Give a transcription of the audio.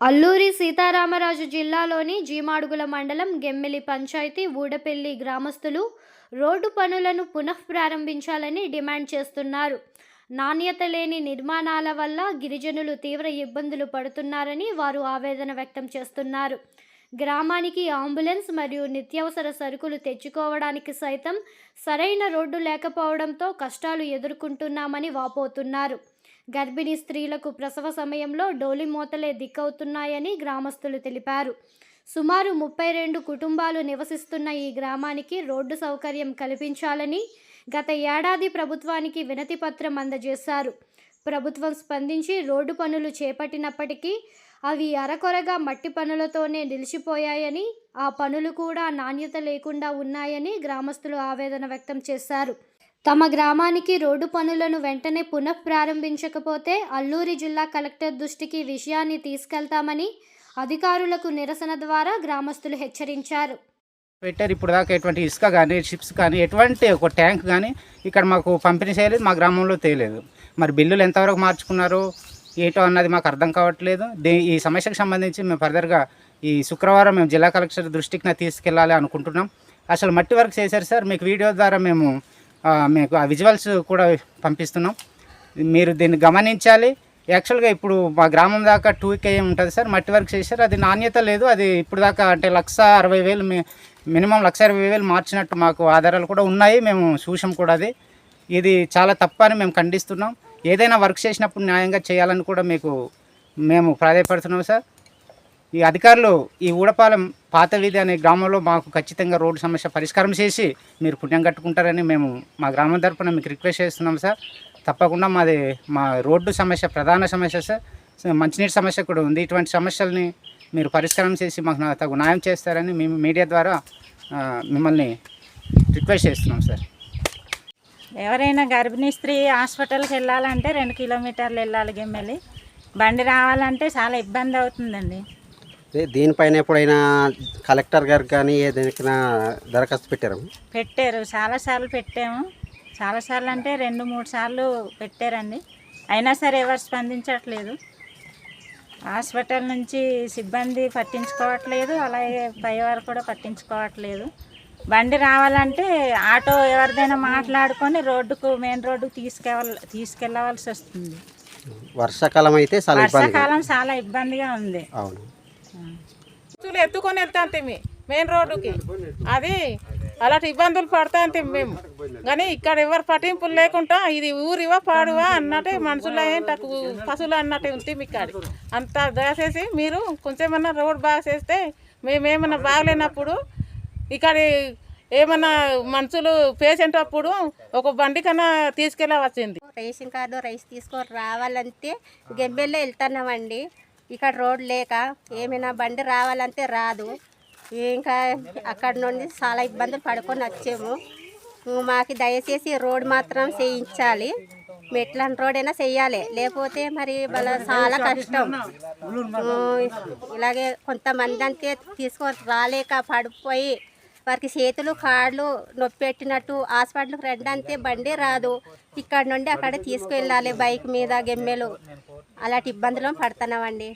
అల్లూరి సీతారామరాజు జిల్లాలోని జీమాడుగుల మండలం గెమ్మెలి పంచాయతీ ఊడపెల్లి గ్రామస్తులు రోడ్డు పనులను పునః ప్రారంభించాలని డిమాండ్ చేస్తున్నారు. నాణ్యత లేని నిర్మాణాల వల్ల గిరిజనులు తీవ్ర ఇబ్బందులు పడుతున్నారని వారు ఆవేదన వ్యక్తం చేస్తున్నారు. గ్రామానికి అంబులెన్స్ మరియు నిత్యావసర సరుకులు తెచ్చుకోవడానికి సైతం సరైన రోడ్డు లేకపోవడంతో కష్టాలు ఎదుర్కొంటున్నామని వాపోతున్నారు. గర్భిణీ స్త్రీలకు ప్రసవ సమయంలో డోలి మూతలే దిక్కవుతున్నాయని గ్రామస్తులు తెలిపారు. సుమారు ముప్పై రెండు కుటుంబాలు నివసిస్తున్న ఈ గ్రామానికి రోడ్డు సౌకర్యం కల్పించాలని గత ఏడాది ప్రభుత్వానికి వినతి పత్రం అందజేశారు. ప్రభుత్వం స్పందించి రోడ్డు పనులు చేపట్టినప్పటికీ అవి అరకొరగా మట్టి పనులతోనే నిలిచిపోయాయని ఆ పనులు కూడా నాణ్యత లేకుండా ఉన్నాయని గ్రామస్తులు ఆవేదన వ్యక్తం చేశారు. తమ గ్రామానికి రోడ్డు పనులను వెంటనే పునః ప్రారంభించకపోతే అల్లూరి జిల్లా కలెక్టర్ దృష్టికి విషయాన్ని తీసుకెళ్తామని అధికారులకు నిరసన ద్వారా గ్రామస్తులు హెచ్చరించారు. పెట్టారు ఇప్పుడు దాకా ఎటువంటి ఇసుక కానీ షిప్స్ కానీ ఎటువంటి ఒక ట్యాంక్ కానీ ఇక్కడ మాకు పంపిణీ చేయలేదు మా గ్రామంలో తేలేదు. మరి బిల్లులు ఎంతవరకు మార్చుకున్నారు ఏటో అన్నది మాకు అర్థం కావట్లేదు. దే ఈ సమస్యకు సంబంధించి మేము ఫర్దర్గా ఈ శుక్రవారం మేము జిల్లా కలెక్టర్ దృష్టికి తీసుకెళ్ళాలి అనుకుంటున్నాం. అసలు మట్టి వర్క్ చేశారు సార్ మీకు వీడియో ద్వారా మేము మీకు ఆ విజువల్స్ కూడా పంపిస్తున్నాం. మీరు దీన్ని గమనించాలి. యాక్చువల్గా ఇప్పుడు మా గ్రామం దాకా టూ కేఎం ఉంటుంది సార్. మట్టి వర్క్ చేశారు. అది నాణ్యత లేదు. అది ఇప్పుడు దాకా అంటే లక్ష అరవై వేలు మి- మినిమం లక్ష అరవై వేలు మార్చినట్టు మాకు ఆధారాలు కూడా ఉన్నాయి. మేము చూసాం కూడా అది. ఇది చాలా తప్పని మేము ఖండిస్తున్నాం. ఏదైనా వర్క్ చేసినప్పుడు న్యాయంగా చేయాలని కూడా మీకు మేము ప్రాధాయపడుతున్నాం సార్. ఈ అధికారులు ఈ ఊడపాలెం పాత వీధి అనే గ్రామంలో మాకు ఖచ్చితంగా రోడ్డు సమస్య పరిష్కారం చేసి మీరు పుణ్యం కట్టుకుంటారని మేము మా గ్రామం తరపున మీకు రిక్వెస్ట్ చేస్తున్నాం సార్. తప్పకుండా మాది మా రోడ్డు సమస్య ప్రధాన సమస్య సార్. మంచినీటి సమస్య కూడా ఉంది. ఇటువంటి సమస్యల్ని మీరు పరిష్కారం చేసి మాకు తగు న్యాయం చేస్తారని మేము మీడియా ద్వారా మిమ్మల్ని రిక్వెస్ట్ చేస్తున్నాం సార్. ఎవరైనా గర్భిణీ స్త్రీ హాస్పిటల్కి వెళ్ళాలంటే రెండు కిలోమీటర్లు వెళ్ళాలి గెమ్మెల్లి బండి రావాలంటే చాలా ఇబ్బంది అవుతుందండి. దీనిపైన ఎప్పుడైనా కలెక్టర్ గారికి కానీ ఏదైనా దరఖాస్తు పెట్టారు? పెట్టారు. చాలాసార్లు పెట్టాము. చాలాసార్లు అంటే రెండు మూడు సార్లు పెట్టారండి. అయినా సరే ఎవరు స్పందించట్లేదు. హాస్పిటల్ నుంచి సిబ్బంది పట్టించుకోవట్లేదు. అలాగే పైవారు కూడా పట్టించుకోవట్లేదు. బండి రావాలంటే ఆటో ఎవరిదైనా మాట్లాడుకొని రోడ్డుకు మెయిన్ రోడ్డుకు తీసుకెళ్ళ తీసుకెళ్ళవలసి వస్తుంది. వర్షాకాలం అయితే చాలా వర్షాకాలం చాలా ఇబ్బందిగా ఉంది. అవును. బస్సులు ఎత్తుకొని వెళ్తాంటిమి మెయిన్ రోడ్డుకి. అది అలాంటి ఇబ్బందులు పడతాంటి మేము. కానీ ఇక్కడ ఎవరు పట్టింపులు లేకుండా ఇది ఊరివా పాడువా అన్నట్టే మనుషులు ఏంటకు పశువులు అన్నట్టు ఉంటుంది ఇక్కడ అంత దయచేసి మీరు కొంచెమన్నా రోడ్ బాగా చేస్తే మేమేమన్నా బాగలేనప్పుడు ఇక్కడ ఏమన్నా మనుషులు పేషెంట్ అప్పుడు ఒక బండి కన్నా తీసుకెళ్ళవచ్చింది. రేషన్ కార్డు రైస్ తీసుకొని రావాలంటే గెంబెల్లో వెళ్తున్నామండి. ఇక్కడ రోడ్ లేక ఏమైనా బండి రావాలంటే రాదు. ఇంకా అక్కడ నుండి చాలా ఇబ్బందులు పడుకొని వచ్చాము. మాకు దయచేసి రోడ్ మాత్రం చేయించాలి. మెట్లని రోడ్ అయినా చెయ్యాలి లేకపోతే మరి వాళ్ళ చాలా కష్టం. ఇలాగే కొంతమంది అంతే తీసుకొని రాలేక పడిపోయి వారికి చేతులు కాళ్ళు నొప్పి పెట్టినట్టు హాస్పిటల్కి రెండంతే బండి రాదు. ఇక్కడ నుండి అక్కడ తీసుకువెళ్ళాలి బైక్ మీద గెమ్మెలు. అలాంటి ఇబ్బందులు పడుతున్నామండి.